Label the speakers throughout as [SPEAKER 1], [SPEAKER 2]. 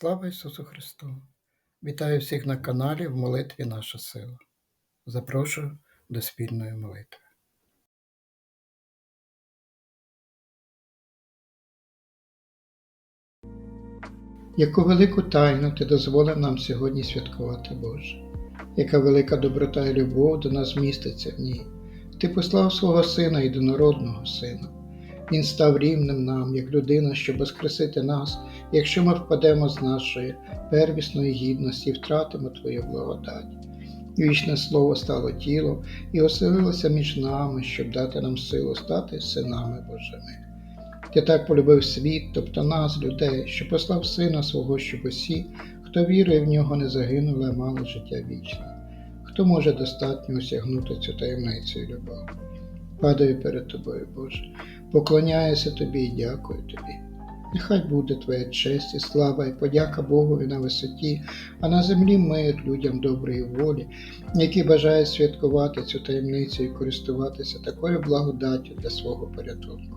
[SPEAKER 1] Слава Ісусу Христу! Вітаю всіх на каналі в молитві Наша сила. Запрошую до спільної молитви. Яку велику тайну ти дозволив нам сьогодні святкувати, Боже, яка велика доброта і любов до нас міститься в ній. Ти послав свого Сина єдинородного Сина. Він став рівним нам, як людина, щоб воскресити нас, якщо ми впадемо з нашої первісної гідності і втратимо Твою благодать. Вічне Слово стало тілом і оселилося між нами, щоб дати нам силу стати синами Божими. Ти так полюбив світ, тобто нас, людей, що послав Сина свого, щоб усі, хто вірує в нього, не загинули, а мали життя вічне. Хто може достатньо осягнути цю таємницю і любов? Падаю перед тобою, Боже, поклоняюся тобі і дякую тобі. Нехай буде Твоя честь і слава і подяка Богові на висоті, а на землі мир людям доброї волі, які бажають святкувати цю таємницю і користуватися такою благодаттю для свого порятунку.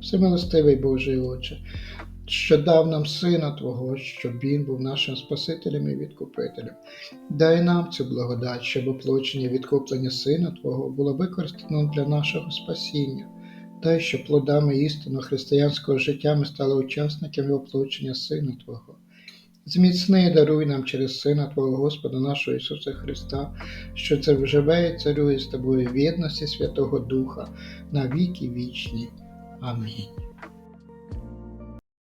[SPEAKER 1] Всемилостивий Божий Отче, що дав нам Сина Твого, щоб Він був нашим Спасителем і відкупителем. Дай нам цю благодать, щоб оплочення відкуплення Сина Твого було використано для нашого спасіння. Дай, щоб плодами істинного християнського життя ми стали учасниками оплочення Сина Твого. Зміцни і даруй нам через Сина Твого Господа нашого Ісуса Христа, що це живе і царює з тобою в єдності Святого Духа на віки вічні. Амінь.